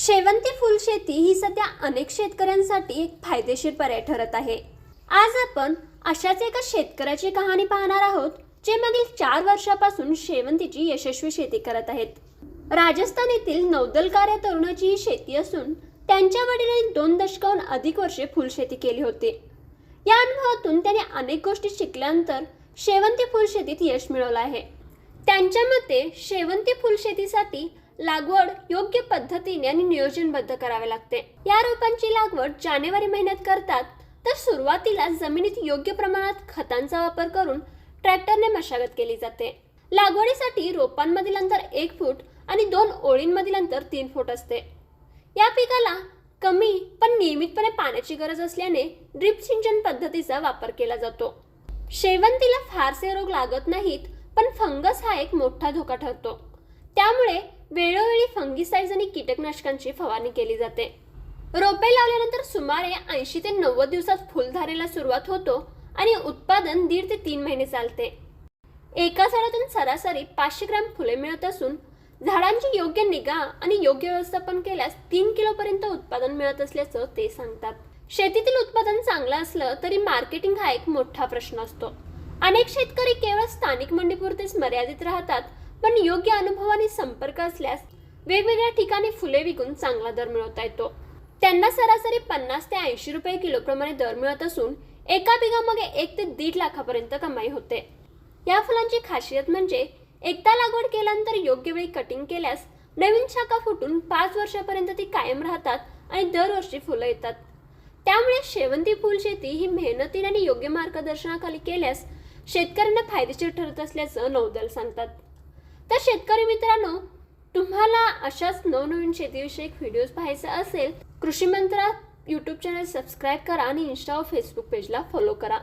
शेवंती फुलशेती ही सध्या अनेक शेतकऱ्यांसाठी एक फायदेशीर पर्याय ठरत आहे. आज आपण अशाच एका शेतकऱ्याची कहाणी पाहणार आहोत जे मागील चार वर्षापासून शेवंतीची यशस्वी शेती करत आहेत. राजस्थान येथील नौदलकार या तरुणाची ही शेती असून त्यांच्या वडिलांनी दोन दशकाहून अधिक वर्षे फुलशेती केली होती. या अनुभवातून त्याने अनेक गोष्टी शिकल्यानंतर शेवंती फुलशेतीत यश मिळवलं आहे. त्यांच्या मते शेवंती फुलशेतीसाठी लागवड योग्य पद्धतीने आणि नियोजनबद्ध करावे लागते. या रोपांची लागवड जानेवारी महिन्यात करतात तर सुरुवातीला जमिनीत योग्य प्रमाणात खतांचा वापर करून ट्रॅक्टरने मशागत केली जाते. लागवडीसाठी रोपांमधील अंतर एक फूट आणि दोन ओळींमधील अंतर तीन फूट असते. या पिकाला कमी पण नियमितपणे पाण्याची गरज असल्याने ड्रिप सिंचन पद्धतीचा वापर केला जातो. शेवंतीला फारसे रोग लागत नाहीत पण फंगस हा एक मोठा धोका ठरतो. त्यामुळे वेळोवेळी फंगिसाइड्स आणि कीटकनाशकांची फवारणी केली जाते. रोपे लावल्यानंतर सुमारे ऐंशी ते नव्वद दिवसात फुलधारेला सुरुवात होतो आणि उत्पादन दीड ते तीन महिने चालते. एका झाडातून सरासरी पाचशे ग्रॅम फुले मिळत असून झाडांची योग्य निगा आणि योग्य व्यवस्थापन केल्यास तीन किलोपर्यंत उत्पादन मिळत असल्याचं ते सांगतात. शेतीतील उत्पादन चांगलं असलं तरी मार्केटिंग हा एक मोठा प्रश्न असतो. अनेक शेतकरी केवळ स्थानिक मंडीपुरतेच मर्यादित राहतात पण योग्य अनुभवाने संपर्क असल्यास वेगवेगळ्या ठिकाणी फुले विकून चांगला दर मिळवता येतो. त्यांना सरासरी पन्नास ते ऐंशी रुपये किलोप्रमाणे दर मिळत असून एका बिघामागे एक ते दीड लाखापर्यंत कमाई होते. या फुलांची खासियत म्हणजे एकदा लागवड केल्यानंतर योग्य वेळी कटिंग केल्यास नवीन शाखा फुटून पाच वर्षापर्यंत ती कायम राहतात आणि दरवर्षी फुलं येतात. त्यामुळे शेवंती फुल शेती ही मेहनतीने आणि योग्य मार्गदर्शनाखाली केल्यास शेतकऱ्यांना फायदेशीर ठरत असल्याचं नौदल सांगतात. तर शेतकरी मित्रांनो तुम्हाला अशाच नवनवीन शेतीविषयक व्हिडिओज पाहायचा असेल कृषी मंत्रा यूट्यूब चॅनल सबस्क्राईब करा आणि इन्स्टा व फेसबुक पेजला फॉलो करा.